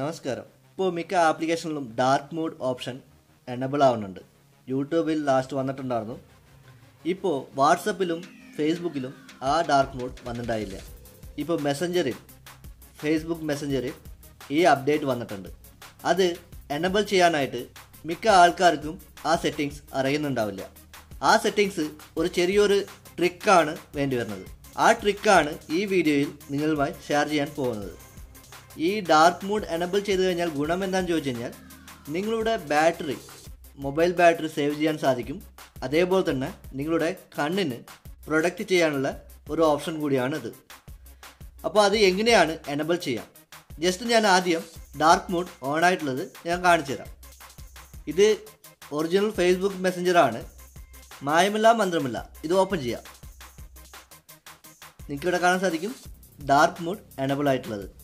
നമസ്കാരം. ഇപ്പോൾ മിക്ക ആപ്ലിക്കേഷനിലും ഡാർക്ക് മോഡ് ഓപ്ഷൻ എനബിൾ ആവുന്നുണ്ട്. യൂട്യൂബിൽ ലാസ്റ്റ് വന്നിട്ടുണ്ടായിരുന്നു. ഇപ്പോൾ വാട്സപ്പിലും ഫേസ്ബുക്കിലും ആ ഡാർക്ക് മോഡ് വന്നിട്ടുണ്ടായില്ല. ഇപ്പോൾ മെസ്സഞ്ചറിൽ ഫേസ്ബുക്ക് മെസ്സഞ്ചറിൽ ഈ അപ്ഡേറ്റ് വന്നിട്ടുണ്ട്. അത് എനബിൾ ചെയ്യാനായിട്ട് മിക്ക ആൾക്കാർക്കും ആ സെറ്റിങ്സ് അറിയുന്നുണ്ടാവില്ല. ആ സെറ്റിങ്സ് ഒരു ചെറിയൊരു ട്രിക്കാണ് വേണ്ടി വരുന്നത്. ആ ട്രിക്കാണ് ഈ വീഡിയോയിൽ നിങ്ങളുമായി ഷെയർ ചെയ്യാൻ പോകുന്നത്. ഈ ഡാർക്ക് മൂഡ് എനബിൾ ചെയ്ത് കഴിഞ്ഞാൽ ഗുണം എന്താണെന്ന് ചോദിച്ചു കഴിഞ്ഞാൽ നിങ്ങളുടെ ബാറ്ററി മൊബൈൽ ബാറ്ററി സേവ് ചെയ്യാൻ സാധിക്കും. അതേപോലെ തന്നെ നിങ്ങളുടെ കണ്ണിന് പ്രൊഡക്റ്റ് ചെയ്യാനുള്ള ഒരു ഓപ്ഷൻ കൂടിയാണ് ഇത് അപ്പോൾ അത് എങ്ങനെയാണ് എനബിൾ ചെയ്യാം? ജസ്റ്റ് ഞാൻ ആദ്യം ഡാർക്ക് മോഡ് ഓൺ ആയിട്ടുള്ളത് ഞാൻ കാണിച്ചു തരാം. ഇത് ഒറിജിനൽ ഫേസ്ബുക്ക് മെസ്സഞ്ചറാണ് മായമില്ല മന്ത്രമില്ല. ഇത് ഓപ്പൺ ചെയ്യാം. നിങ്ങൾക്ക് ഇവിടെ കാണാൻ സാധിക്കും ഡാർക്ക് മോഡ് എനബിൾ ആയിട്ടുള്ളത്.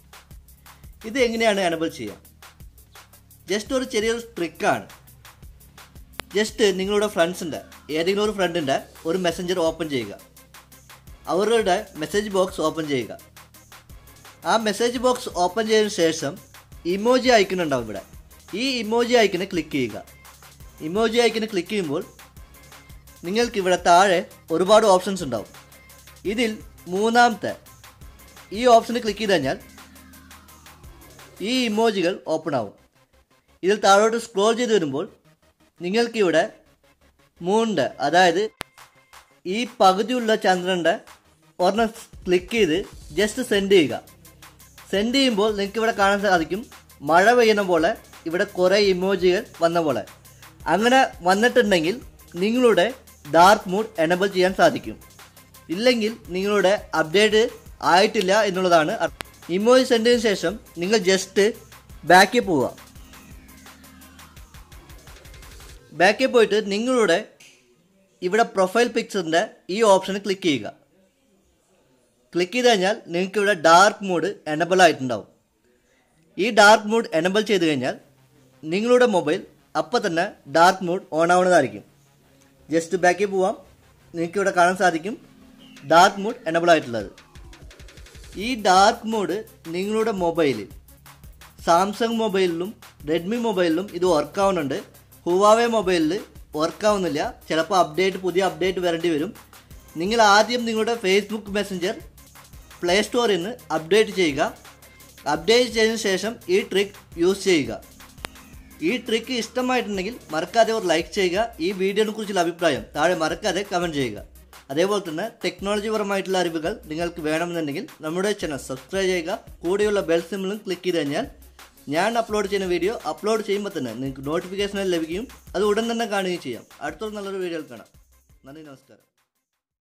ഇത് എങ്ങനെയാണ് എനബിൾ ചെയ്യുക? ജസ്റ്റ് ഒരു ചെറിയൊരു ട്രിക്കാണ് ജസ്റ്റ് നിങ്ങളുടെ ഫ്രണ്ട്സിന്റെ ഏതെങ്കിലും ഒരു ഫ്രണ്ടിന്റെ ഒരു മെസ്സഞ്ചർ ഓപ്പൺ ചെയ്യുക. അവരുടെ മെസ്സേജ് ബോക്സ് ഓപ്പൺ ചെയ്യുക. ആ മെസ്സേജ് ബോക്സ് ഓപ്പൺ ചെയ്തതിനു ശേഷം ഇമോജി ഐക്കൺ ഇവിടെ. ഈ ഇമോജി ഐക്കണ് ക്ലിക്ക് ചെയ്യുക. ഇമോജി ഐക്കണ് ക്ലിക്ക് ചെയ്യുമ്പോൾ നിങ്ങൾക്ക് ഇവിടെ താഴെ ഒരുപാട് ഓപ്ഷൻസ് ഉണ്ടാവും. ഇതിൽ മൂന്നാമത്തെ ഈ ഓപ്ഷന് ക്ലിക്ക് ചെയ്ത് കഴിഞ്ഞാൽ ഈ ഇമോജികൾ ഓപ്പൺ ആവും. ഇതിൽ താഴോട്ട് സ്ക്രോൾ ചെയ്ത് വരുമ്പോൾ നിങ്ങൾക്കിവിടെ മൂണിന്റെ അതായത് ഈ പകുതിയുള്ള ചന്ദ്രന്റെ ഒരെണ്ണം ക്ലിക്ക് ചെയ്ത് ജസ്റ്റ് സെൻഡ് ചെയ്യുക. സെൻഡ് ചെയ്യുമ്പോൾ നിങ്ങൾക്ക് ഇവിടെ കാണാൻ സാധിക്കും മഴ പെയ്യുന്ന പോലെ ഇവിടെ കുറേ ഇമോജികൾ വന്ന പോലെ. അങ്ങനെ വന്നിട്ടുണ്ടെങ്കിൽ നിങ്ങളുടെ ഡാർക്ക് മൂഡ് എനബിൾ ചെയ്യാൻ സാധിക്കും. ഇല്ലെങ്കിൽ നിങ്ങളുടെ അപ്ഡേറ്റ് ആയിട്ടില്ല എന്നുള്ളതാണ് ഇമോജി സെന്റതിന് ശേഷം നിങ്ങൾ ജസ്റ്റ് ബാക്കിൽ പോവുക. ബാക്കിൽ പോയിട്ട് നിങ്ങളുടെ ഇവിടെ പ്രൊഫൈൽ പിക്ചറിന്റെ ഈ ഓപ്ഷന് ക്ലിക്ക് ചെയ്യുക. ക്ലിക്ക് ചെയ്ത് കഴിഞ്ഞാൽ നിങ്ങൾക്ക് ഇവിടെ ഡാർക്ക് മോഡ് എനബിൾ ആയിട്ടുണ്ടാവും. ഈ ഡാർക്ക് മോഡ് എനബിൾ ചെയ്ത് കഴിഞ്ഞാൽ നിങ്ങളുടെ മൊബൈൽ അപ്പം തന്നെ ഡാർക്ക് മോഡ് ഓൺ ആവുന്നതായിരിക്കും. ജസ്റ്റ് ബാക്കിൽ പോവാം. നിങ്ങൾക്ക് ഇവിടെ കാണാൻ സാധിക്കും. ഡാർക്ക് മോഡ് എനബിൾ ആയിട്ടുള്ളത്. ഈ ഡാർക്ക് മോഡ് നിങ്ങളുടെ മൊബൈലിൽ സാംസങ് മൊബൈലിലും റെഡ്മി മൊബൈലിലും ഇത് വർക്ക് ആവുന്നുണ്ട്. ഹുവാവെ മൊബൈലിൽ വർക്ക് ആവുന്നില്ല. ചിലപ്പോൾ അപ്ഡേറ്റ് പുതിയ അപ്ഡേറ്റ് വരേണ്ടി വരും. നിങ്ങൾ ആദ്യം നിങ്ങളുടെ ഫേസ്ബുക്ക് മെസ്സഞ്ചർ പ്ലേ സ്റ്റോറിൽ നിന്ന് അപ്ഡേറ്റ് ചെയ്യുക. അപ്ഡേറ്റ് ചെയ്തതിന് ശേഷം ഈ ട്രിക്ക് യൂസ് ചെയ്യുക. ഈ ട്രിക്ക് ഇഷ്ടമായിട്ടുണ്ടെങ്കിൽ മറക്കാതെ ഒരു ലൈക്ക് ചെയ്യുക. ഈ വീഡിയോനെ കുറിച്ചുള്ള അഭിപ്രായം താഴെ മറക്കാതെ കമന്റ് ചെയ്യുക. അതേപോലെ തന്നെ ടെക്നോളജി പരമായിട്ടുള്ള അറിവുകൾ നിങ്ങൾക്ക് വേണമെന്നുണ്ടെങ്കിൽ നമ്മുടെ ചാനൽ സബ്സ്ക്രൈബ് ചെയ്യുക. കൂടെയുള്ള ബെൽ സിമ്പിളും ക്ലിക്ക് ചെയ്ത് കഴിഞ്ഞാൽ ഞാൻ അപ്ലോഡ് ചെയ്യുന്ന വീഡിയോ അപ്ലോഡ് ചെയ്യുമ്പോൾ തന്നെ നിങ്ങൾക്ക് നോട്ടിഫിക്കേഷൻ ലഭിക്കും. അത് ഉടൻ തന്നെ കാണുകയും ചെയ്യാം. അടുത്തൊരു നല്ലൊരു വീഡിയോയിൽ കാണാം. നന്ദി നമസ്കാരം.